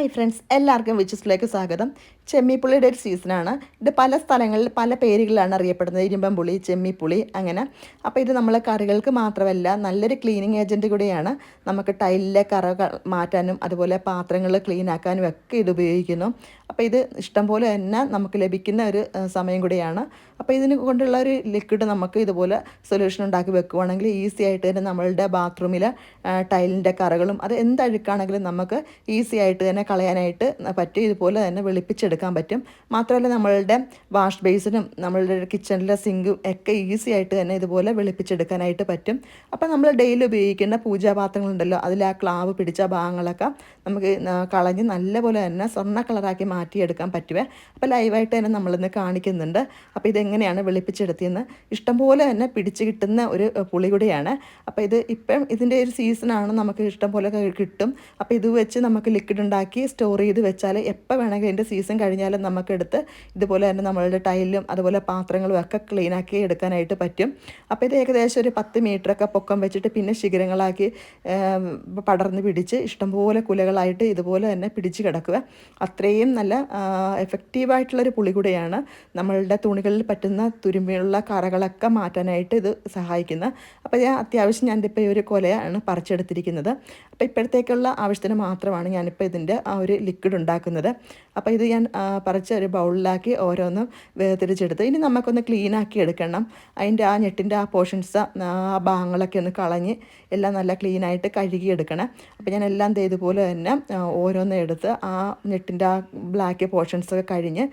Hi friends എല്ലാവർക്കും വിച്ചസിലേക്ക് സ്വാഗതം. ചെമ്മിപ്പുളിയുടെ ഒരു സീസണാണ്. ഇത് പല സ്ഥലങ്ങളിൽ പല പേരുകളിലാണ് അറിയപ്പെടുന്നത്. ഇരുമ്പംപുളി ചെമ്മിപ്പുളി അങ്ങനെ. അപ്പോൾ ഇത് നമ്മൾ കറികൾക്ക് മാത്രമല്ല നല്ലൊരു ക്ലീനിങ് ഏജന്റ് കൂടിയാണ്. നമുക്ക് ടൈലിലെ കറ മാറ്റാനും അതുപോലെ പാത്രങ്ങൾ ക്ലീൻ ആക്കാനും ഒക്കെ ഇത് ഉപയോഗിക്കുന്നു. അപ്പോൾ ഇത് ഇഷ്ടംപോലെ തന്നെ നമുക്ക് ലഭിക്കുന്ന ഒരു സമയം കൂടിയാണ്. അപ്പോൾ ഇതിന് കൊണ്ടുള്ള ഒരു ലിക്വിഡ് നമുക്ക് ഇതുപോലെ സൊല്യൂഷൻ ഉണ്ടാക്കി വെക്കുവാണെങ്കിൽ ഈസി ആയിട്ട് തന്നെ നമ്മളുടെ ബാത്റൂമിൽ ടൈലിന്റെ കറകളും അത് എന്ത് അഴുക്കാണെങ്കിലും നമുക്ക് ഈസി ആയിട്ട് തന്നെ കളയാനായിട്ട് പറ്റും ഇതുപോലെ തന്നെ വെളുപ്പിച്ചെടുക്കാൻ പറ്റും. മാത്രമല്ല നമ്മളുടെ വാഷ് ബേസിനും നമ്മളുടെ കിച്ചണിലെ സിങ്കും ഒക്കെ ഈസി ആയിട്ട് തന്നെ ഇതുപോലെ വെളുപ്പിച്ചെടുക്കാനായിട്ട് പറ്റും. അപ്പോൾ നമ്മൾ ഡെയിലി ഉപയോഗിക്കുന്ന പൂജാപാത്രങ്ങളുണ്ടല്ലോ അതിൽ ആ ക്ലാവ് പിടിച്ച ഭാഗങ്ങളൊക്കെ നമുക്ക് കളഞ്ഞ് നല്ലപോലെ തന്നെ സ്വർണ കളറാക്കി മാറ്റിയെടുക്കാൻ പറ്റുമേ അപ്പോൾ ലൈവായിട്ട് തന്നെ നമ്മളിന്ന് കാണിക്കുന്നുണ്ട്. അപ്പോൾ ഇതെങ്ങനെയാണ് വെളുപ്പിച്ചെടുത്തിയെന്ന് ഇഷ്ടംപോലെ തന്നെ പിടിച്ച് കിട്ടുന്ന ഒരു പുളിയുടെയാണ് കൂടിയാണ്. അപ്പോൾ ഇത് ഇപ്പം ഇതിന്റെ ഒരു സീസണാണ് നമുക്ക് ഇഷ്ടംപോലെ കിട്ടും. അപ്പോൾ ഇത് വെച്ച് നമുക്ക് ലിക്വിഡ് ഉണ്ടാക്കി സ്റ്റോർ ചെയ്ത് വെച്ചാൽ എപ്പോൾ വേണമെങ്കിലും ഇതിന്റെ സീസൺ കഴിഞ്ഞാലും നമുക്കെടുത്ത് ഇതുപോലെ തന്നെ നമ്മളുടെ ടൈലും അതുപോലെ പാത്രങ്ങളും ഒക്കെ ക്ലീനാക്കി എടുക്കാനായിട്ട് പറ്റും. അപ്പോൾ ഇത് ഏകദേശം ഒരു പത്ത് മീറ്ററൊക്കെ പൊക്കം വെച്ചിട്ട് പിന്നെ ശിഖരങ്ങളാക്കി പടർന്ന് പിടിച്ച് ഇഷ്ടംപോലെ കുലകളായിട്ട് ഇതുപോലെ തന്നെ പിടിച്ച് കിടക്കുക. അത്രയും നല്ല എഫക്റ്റീവായിട്ടുള്ളൊരു പുളി കൂടെയാണ് നമ്മളുടെ തുണികളിൽ പറ്റുന്ന തുരുമ്പിയുള്ള കറകളൊക്കെ മാറ്റാനായിട്ട് ഇത് സഹായിക്കുന്നത് അപ്പോൾ ഞാൻ അത്യാവശ്യം ഞാനിപ്പോൾ ഈ ഒരു കൊലയാണ് പറിച്ചെടുത്തിരിക്കുന്നത്. അപ്പോൾ ഇപ്പോഴത്തേക്കുള്ള ആവശ്യത്തിന് മാത്രമാണ് ഞാനിപ്പോൾ ഇതിന്റെ ആ ഒരു ലിക്വിഡ് ഉണ്ടാക്കുന്നത്. അപ്പോൾ ഇത് ഞാൻ പറിച്ച ഒരു ബൗളിലാക്കി ഓരോന്നും വേർതിരിച്ചെടുത്ത്. ഇനി നമുക്കൊന്ന് ക്ലീൻ ആക്കി എടുക്കണം. അതിന്റെ ആ ഞെട്ടിന്റെ ആ പോർഷൻസ് ആ ഭാഗങ്ങളൊക്കെ ഒന്ന് കളഞ്ഞ് എല്ലാം നല്ല ക്ലീനായിട്ട് കഴുകിയെടുക്കണം അപ്പോൾ ഞാൻ എല്ലാം ഇതുപോലെ തന്നെ ഓരോന്നും എടുത്ത് ആ ഞെട്ടിന്റെ ആ ബ്ലാക്ക് പോർഷൻസൊക്കെ കഴിഞ്ഞ്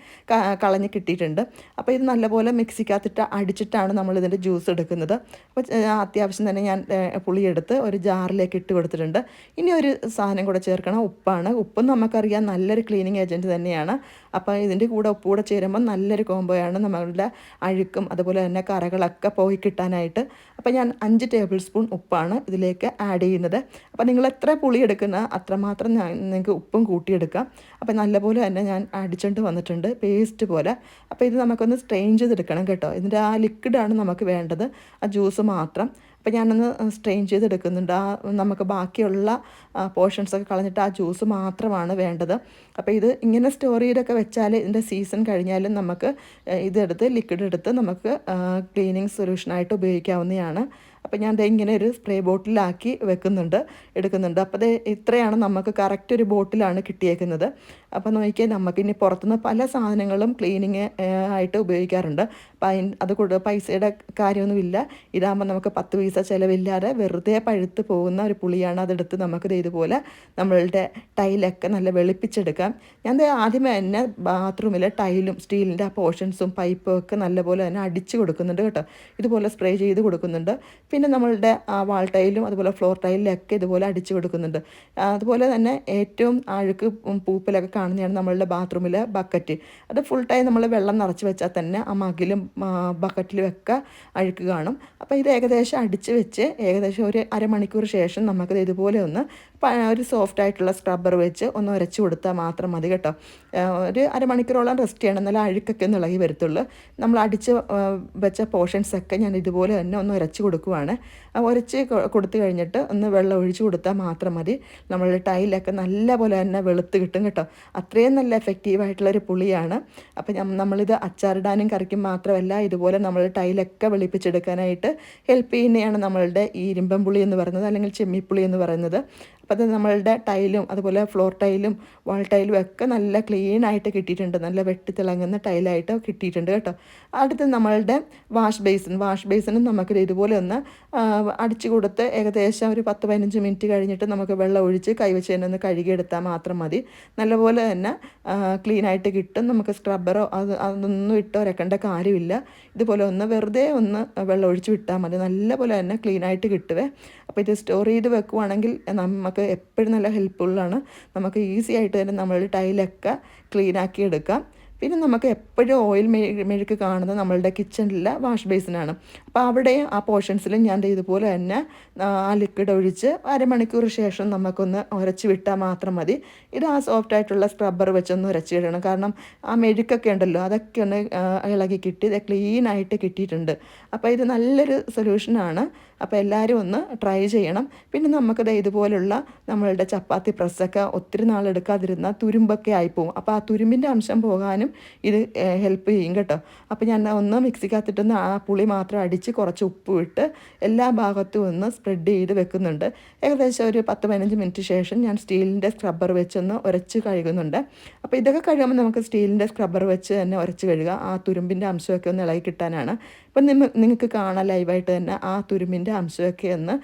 കളഞ്ഞ് കിട്ടിയിട്ടുണ്ട്. അപ്പോൾ ഇത് നല്ലപോലെ മിക്സിക്കകത്തിട്ട് അടിച്ചിട്ടാണ് നമ്മൾ ഇതിന്റെ ജ്യൂസ് എടുക്കുന്നത്. അപ്പോൾ അത്യാവശ്യം തന്നെ ഞാൻ പുളിയെടുത്ത് ഒരു ജാറിലേക്ക് ഇട്ട് കൊടുത്തിട്ടുണ്ട്. ഇനി ഒരു സാധനം കൂടെ ചേർക്കണം. ഉപ്പാണ്. ഉപ്പും നമുക്കറിയാം നല്ലൊരു ക്ലീനിങ് ഏജന്റ് തന്നെയാണ്. അപ്പോൾ ഇതിന്റെ കൂടെ ഉപ്പ് കൂടെ ചേരുമ്പോൾ നല്ലൊരു കോംബോയാണ് നമ്മളുടെ അഴുക്കും അതുപോലെ തന്നെ കറകളൊക്കെ പോയി കിട്ടാനായിട്ട്. അപ്പോൾ ഞാൻ അഞ്ച് ടേബിൾ സ്പൂൺ ഉപ്പാണ് ഇതിലേക്ക് ആഡ് ചെയ്യുന്നത്. അപ്പോൾ നിങ്ങൾ എത്ര പുളി എടുക്കുന്ന അത്രമാത്രം ഞാൻ നിങ്ങൾക്ക് ഉപ്പും കൂട്ടിയെടുക്കാം. അപ്പോൾ നല്ലപോലെ തന്നെ ഞാൻ അടിച്ചുകൊണ്ട് വന്നിട്ടുണ്ട് പേസ്റ്റ് പോലെ. അപ്പോൾ ഇത് നമുക്കൊന്ന് സ്ട്രെയിൻ ചെയ്തെടുക്കണം കേട്ടോ. ഇതിന്റെ ആ ലിക്വിഡാണ് നമുക്ക് വേണ്ടത്. ആ ജ്യൂസ് മാത്രം. അപ്പോൾ ഞാനൊന്ന് സ്ട്രെയിൻ ചെയ്തെടുക്കുന്നുണ്ട്. ആ നമുക്ക് ബാക്കിയുള്ള പോർഷൻസൊക്കെ കളഞ്ഞിട്ട് ആ ജ്യൂസ് മാത്രമാണ് വേണ്ടത്. അപ്പോൾ ഇത് ഇങ്ങനെ സ്റ്റോർ ചെയ്തൊക്കെ വെച്ചാൽ ഇതിന്റെ സീസൺ കഴിഞ്ഞാലും നമുക്ക് ഇതെടുത്ത് ലിക്വിഡ് എടുത്ത് നമുക്ക് ക്ലീനിങ് സൊല്യൂഷനായിട്ട് ഉപയോഗിക്കാവുന്നതാണ്. അപ്പോൾ ഞാൻ ഇങ്ങനെ ഒരു സ്പ്രേ ബോട്ടിലാക്കി വെക്കുന്നുണ്ട് എടുക്കുന്നുണ്ട്. അപ്പോൾ ഇത്രയാണ് നമുക്ക് കറക്റ്റ് ഒരു ബോട്ടിലാണ് കിട്ടിയേക്കുന്നത്. അപ്പോൾ നോക്കിയാൽ നമുക്ക് ഇനി പുറത്തുനിന്ന് പല സാധനങ്ങളും ക്ലീനിങ് ആയിട്ട് ഉപയോഗിക്കാറുണ്ട്. അപ്പം അത് കൂടുതൽ പൈസയുടെ കാര്യമൊന്നുമില്ല. ഇതാകുമ്പോൾ നമുക്ക് പത്ത് പൈസ ചിലവില്ലാതെ വെറുതെ പഴുത്ത് പോകുന്ന ഒരു പുളിയാണ് അതെടുത്ത് നമുക്ക് ഇതുപോലെ നമ്മളുടെ ടൈലൊക്കെ നല്ല വെളുപ്പിച്ചെടുക്കാം. ഞാൻ ആദ്യമേ തന്നെ ബാത്റൂമിലെ ടൈലും സ്റ്റീലിന്റെ ആ പോർഷൻസും പൈപ്പും ഒക്കെ നല്ലപോലെ തന്നെ അടിച്ച് കൊടുക്കുന്നുണ്ട് കേട്ടോ. ഇതുപോലെ സ്പ്രേ ചെയ്ത് കൊടുക്കുന്നുണ്ട്. പിന്നെ നമ്മളുടെ വാൾ ടൈലും അതുപോലെ ഫ്ലോർ ടൈലിലൊക്കെ ഇതുപോലെ അടിച്ച് കൊടുക്കുന്നുണ്ട്. അതുപോലെ തന്നെ ഏറ്റവും അഴുക്ക് പൂപ്പലൊക്കെ കാണുന്നതാണ് നമ്മളുടെ ബാത്റൂമിലെ ബക്കറ്റ്. അത് ഫുൾ ടൈം നമ്മൾ വെള്ളം നിറച്ച് വെച്ചാൽ തന്നെ ആ മകിലും ബക്കറ്റിലും വെക്കുക അഴുക്ക് കാണും. അപ്പോൾ ഇത് ഏകദേശം അടിച്ച് വെച്ച് ഏകദേശം ഒരു അരമണിക്കൂർ ശേഷം നമുക്കത് ഇതുപോലെ ഒന്ന് ഒരു സോഫ്റ്റ് ആയിട്ടുള്ള സ്ക്രബ്ബർ വെച്ച് ഒന്ന് ഉരച്ചു കൊടുത്താൽ മാത്രം മതി കേട്ടോ. ഒരു അരമണിക്കൂറോളം റെസ്റ്റ് ചെയ്യണം. എന്നാലും അഴുക്കൊക്കെ ഒന്ന് ഇളകി വരത്തുള്ളൂ. നമ്മൾ അടിച്ച് വെച്ച പോർഷൻസൊക്കെ ഞാൻ ഇതുപോലെ തന്നെ ഒന്ന് ഉരച്ച് കൊടുക്കുവാണ്. ഉരച്ച് കൊടുത്തു കഴിഞ്ഞിട്ട് ഒന്ന് വെള്ളം ഒഴിച്ച് കൊടുത്താൽ മാത്രം മതി. നമ്മളുടെ ടൈലൊക്കെ നല്ല പോലെ തന്നെ വെളുത്ത് കിട്ടും കേട്ടോ. അത്രയും നല്ല എഫക്റ്റീവായിട്ടുള്ളൊരു പുളിയാണ്. അപ്പം നമ്മളിത് അച്ചാറിടാനും കറിക്കും മാത്രമല്ല ഇതുപോലെ നമ്മൾ ടൈലൊക്കെ വെളുപ്പിച്ചെടുക്കാനായിട്ട് ഹെൽപ്പ് ചെയ്യുന്നതാണ് നമ്മളുടെ ഈ ഇരുമ്പം പുളി എന്ന് പറയുന്നത് അല്ലെങ്കിൽ ചെമ്മിപ്പുളി എന്ന് പറയുന്നത്. അപ്പോൾ അത് നമ്മളുടെ ടൈലും അതുപോലെ ഫ്ലോർ ടൈലും വാൾ ടൈലും ഒക്കെ നല്ല ക്ലീൻ ആയിട്ട് കിട്ടിയിട്ടുണ്ട്. നല്ല വെട്ടി തിളങ്ങുന്ന ടൈലായിട്ട് കിട്ടിയിട്ടുണ്ട് കേട്ടോ. അടുത്ത് നമ്മളുടെ വാഷ് ബേസിൻ. വാഷ് ബേസിനും നമുക്ക് ഇതുപോലെ ഒന്ന് അടിച്ചു കൊടുത്ത് ഏകദേശം ഒരു പത്ത് പതിനഞ്ച് മിനിറ്റ് കഴിഞ്ഞിട്ട് നമുക്ക് വെള്ളം ഒഴിച്ച് കൈവച്ച് തന്നെ ഒന്ന് കഴുകിയെടുത്താൽ മാത്രം മതി. നല്ലപോലെ തന്നെ ക്ലീൻ ആയിട്ട് കിട്ടും. നമുക്ക് സ്ക്രബ്ബറോ അത് അതൊന്നും ഇട്ടോ രക്കേണ്ട കാര്യമില്ല. ഇതുപോലെ ഒന്ന് വെറുതെ ഒന്ന് വെള്ളം ഒഴിച്ച് വിട്ടാൽ മതി. നല്ലപോലെ തന്നെ ക്ലീൻ ആയിട്ട് കിട്ടുവേ. അപ്പോൾ ഇത് സ്റ്റോർ ചെയ്ത് വെക്കുവാണെങ്കിൽ നമുക്ക് എപ്പോഴും നല്ല ഹെൽപ്ഫുള്ളാണ്. നമുക്ക് ഈസി ആയിട്ട് തന്നെ നമ്മൾ ടൈലൊക്കെ ക്ലീൻ ആക്കി എടുക്കാം. പിന്നെ നമുക്ക് എപ്പോഴും ഓയിൽ മെഴുക്ക് കാണുന്നത് നമ്മളുടെ കിച്ചണിലെ വാഷ് ബേസിനാണ്. അപ്പോൾ അവിടെ ആ പോർഷൻസിൽ ഞാൻ ഇതുപോലെ തന്നെ ആ ലിക്വിഡ് ഒഴിച്ച് അരമണിക്കൂർ ശേഷം നമുക്കൊന്ന് ഉരച്ച് വിട്ടാൽ മാത്രം മതി. ഇത് ആ സോഫ്റ്റ് ആയിട്ടുള്ള സ്ക്രബ്ബർ വെച്ചൊന്ന് ഉരച്ച് വിടണം കാരണം ആ മെഴുക്കൊക്കെ ഉണ്ടല്ലോ അതൊക്കെ ഒന്ന് ഇളകി കിട്ടി ഇത് ക്ലീൻ ആയിട്ട് കിട്ടിയിട്ടുണ്ട്. അപ്പോൾ ഇത് നല്ലൊരു സൊല്യൂഷനാണ്. അപ്പോൾ എല്ലാവരും ഒന്ന് ട്രൈ ചെയ്യണം. പിന്നെ നമുക്കത് ഇതുപോലുള്ള നമ്മളുടെ ചപ്പാത്തി പ്രസ്സൊക്കെ ഒത്തിരി നാളെടുക്കാതിരുന്ന തുരുമ്പൊക്കെ ആയിപ്പോവും. അപ്പോൾ ആ തുരുമ്പിന്റെ അംശം പോകാനും ഇത് ഹെൽപ്പ് ചെയ്യും കേട്ടോ. അപ്പോൾ ഞാൻ ഒന്ന് മിക്സിക്കകത്തിട്ടൊന്ന് ആ പുളി മാത്രം അടിച്ച് കുറച്ച് ഉപ്പ് ഇട്ട് എല്ലാ ഭാഗത്തും ഒന്ന് സ്പ്രെഡ് ചെയ്ത് വെക്കുന്നുണ്ട്. ഏകദേശം ഒരു പത്ത് പതിനഞ്ച് മിനിറ്റ് ശേഷം ഞാൻ സ്റ്റീലിന്റെ സ്ക്രബ്ബർ വെച്ചൊന്ന് ഉരച്ച് കഴുകുന്നുണ്ട്. അപ്പോൾ ഇതൊക്കെ കഴുകുമ്പോൾ നമുക്ക് സ്റ്റീലിന്റെ സ്ക്രബ്ബർ വെച്ച് തന്നെ ഉരച്ച് കഴുകുക ആ തുരുമ്പിന്റെ അംശമൊക്കെ ഒന്ന് ഇളകി കിട്ടാനാണ്. അപ്പം നിങ്ങൾക്ക് കാണാം ലൈവായിട്ട് തന്നെ ആ തുരുമ്പിന്റെ അംശമൊക്കെ ഒന്ന്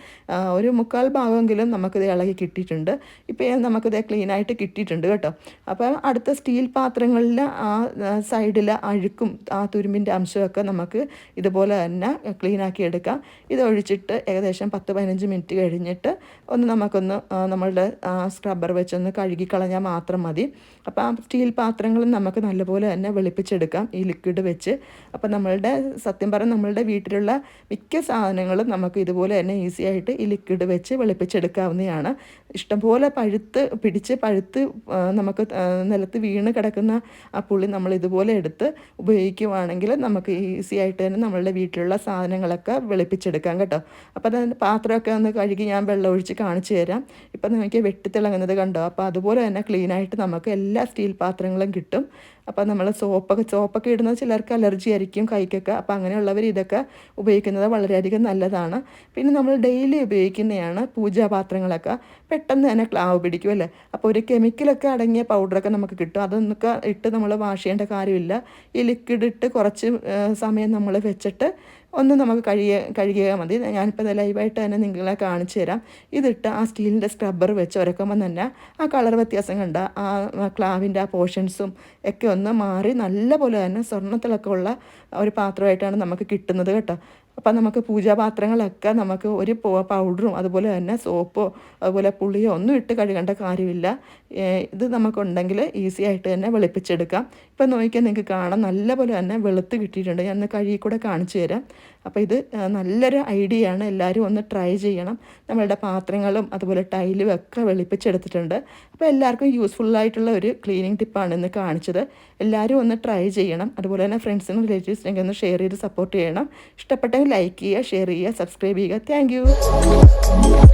ഒരു മുക്കാൽ ഭാഗമെങ്കിലും നമുക്കിത് ഇളകി കിട്ടിയിട്ടുണ്ട്. ഇപ്പോൾ നമുക്കിത് ക്ലീനായിട്ട് കിട്ടിയിട്ടുണ്ട് കേട്ടോ. അപ്പോൾ അടുത്ത സ്റ്റീൽ പാത്രങ്ങളിൽ ആ സൈഡിൽ അഴുക്കും ആ തുരുമ്പിന്റെ അംശമൊക്കെ നമുക്ക് ഇതുപോലെ തന്നെ ക്ലീനാക്കി എടുക്കാം. ഇതൊഴിച്ചിട്ട് ഏകദേശം പത്ത് പതിനഞ്ച് മിനിറ്റ് കഴിഞ്ഞിട്ട് ഒന്ന് നമുക്കൊന്ന് നമ്മളുടെ സ്ക്രബ്ബർ വെച്ചൊന്ന് കഴുകി കളഞ്ഞാൽ മാത്രം മതി. അപ്പോൾ ആ സ്റ്റീൽ പാത്രങ്ങളും നമുക്ക് നല്ലപോലെ തന്നെ വെളുപ്പിച്ചെടുക്കാം ഈ ലിക്വിഡ് വെച്ച്. അപ്പോൾ നമ്മളുടെ സത്യം പറഞ്ഞാൽ നമ്മളുടെ വീട്ടിലുള്ള മിക്ക സാധനങ്ങളും നമുക്ക് ഇതുപോലെ തന്നെ ഈസി ആയിട്ട് ഈ ലിക്വിഡ് വെച്ച് വെളുപ്പിച്ചെടുക്കാവുന്നതാണ്. ഇഷ്ടംപോലെ പഴുത്ത് പിടിച്ച് പഴുത്ത് നമുക്ക് നിലത്ത് വീണ് കിടക്കുന്ന ആ പുളി നമ്മൾ ഇതുപോലെ എടുത്ത് ഉപയോഗിക്കുവാണെങ്കിൽ നമുക്ക് ഈസി ആയിട്ട് തന്നെ നമ്മളുടെ വീട്ടിലുള്ള സാധനങ്ങളൊക്കെ വെളുപ്പിച്ചെടുക്കാം കേട്ടോ. അപ്പോൾ അത് പാത്രമൊക്കെ ഒന്ന് കഴുകി ഞാൻ വെള്ളം ഒഴിച്ച് കാണിച്ചു തരാം. ഇപ്പം നമുക്ക് വെട്ടിത്തിളങ്ങുന്നത് കണ്ടോ? അപ്പോൾ അതുപോലെ തന്നെ ക്ലീനായിട്ട് നമുക്ക് എല്ലാ സ്റ്റീൽ പാത്രങ്ങളും കിട്ടും. അപ്പോൾ നമ്മൾ സോപ്പൊക്കെ സോപ്പൊക്കെ ഇടുന്നത് ചിലർക്ക് അലർജി ആയിരിക്കും കൈക്കൊക്കെ. അപ്പോൾ അങ്ങനെയുള്ളവർ ഇതൊക്കെ ഉപയോഗിക്കുന്നത് വളരെയധികം നല്ലതാണ്. പിന്നെ നമ്മൾ ഡെയിലി ഉപയോഗിക്കുന്നതാണ് പൂജാപാത്രങ്ങളൊക്കെ. പെട്ടെന്ന് തന്നെ ക്ലാവ് പിടിക്കും അല്ലേ? അപ്പോൾ ഒരു കെമിക്കലൊക്കെ അടങ്ങിയ പൗഡറൊക്കെ നമുക്ക് കിട്ടും. അതൊന്നൊക്കെ ഇട്ട് നമ്മൾ വാഷ് ചെയ്യേണ്ട കാര്യമില്ല. ഈ ലിക്വിഡ് ഇട്ട് കുറച്ച് സമയം നമ്മൾ വെച്ചിട്ട് ഒന്ന് നമുക്ക് കഴുകിയ കഴുകിയാൽ മതി. ഞാനിപ്പോൾ ലൈവായിട്ട് തന്നെ നിങ്ങളെ കാണിച്ചു തരാം. ഇതിട്ട് ആ സ്റ്റീലിന്റെ സ്ക്രബ്ബർ വെച്ച് ഉരക്കുമ്പോൾ തന്നെ ആ കളർ വ്യത്യാസം കണ്ട ആ ക്ലാവിന്റെ ആ പോർഷൻസും ഒക്കെ ഒന്ന് മാറി നല്ല പോലെ തന്നെ സ്വർണത്തിലൊക്കെ ഉള്ള ഒരു പാത്രമായിട്ടാണ് നമുക്ക് കിട്ടുന്നത് കേട്ടോ. അപ്പം നമുക്ക് പൂജാപാത്രങ്ങളൊക്കെ നമുക്ക് ഒരു പൗഡറും അതുപോലെ തന്നെ സോപ്പോ അതുപോലെ പുളിയോ ഒന്നും ഇട്ട് കഴുകേണ്ട കാര്യമില്ല. ഇത് നമുക്കുണ്ടെങ്കിൽ ഈസി ആയിട്ട് തന്നെ വെളുപ്പിച്ചെടുക്കാം. ഇപ്പം നോക്കിയാൽ നിങ്ങൾക്ക് കാണാം നല്ലപോലെ തന്നെ വെളുത്ത് കിട്ടിയിട്ടുണ്ട്. ഞാൻ കഴുകി കൂടെ കാണിച്ചു തരാം. അപ്പോൾ ഇത് നല്ലൊരു ഐഡിയ ആണ്. എല്ലാവരും ഒന്ന് ട്രൈ ചെയ്യണം. നമ്മളുടെ പാത്രങ്ങളും അതുപോലെ ടൈലും ഒക്കെ വെളുപ്പിച്ചെടുത്തിട്ടുണ്ട്. അപ്പോൾ എല്ലാവർക്കും യൂസ്ഫുൾ ആയിട്ടുള്ള ഒരു ക്ലീനിങ് ടിപ്പാണ് ഇന്ന് കാണിച്ചത്. എല്ലാവരും ഒന്ന് ട്രൈ ചെയ്യണം. അതുപോലെ തന്നെ ഫ്രണ്ട്സിനും റിലേറ്റീവ്സിനൊക്കെ ഒന്ന് ഷെയർ ചെയ്ത് സപ്പോർട്ട് ചെയ്യണം. ഇഷ്ടപ്പെട്ടെങ്കിൽ ലൈക്ക് ചെയ്യുക ഷെയർ ചെയ്യുക സബ്സ്ക്രൈബ് ചെയ്യുക. താങ്ക്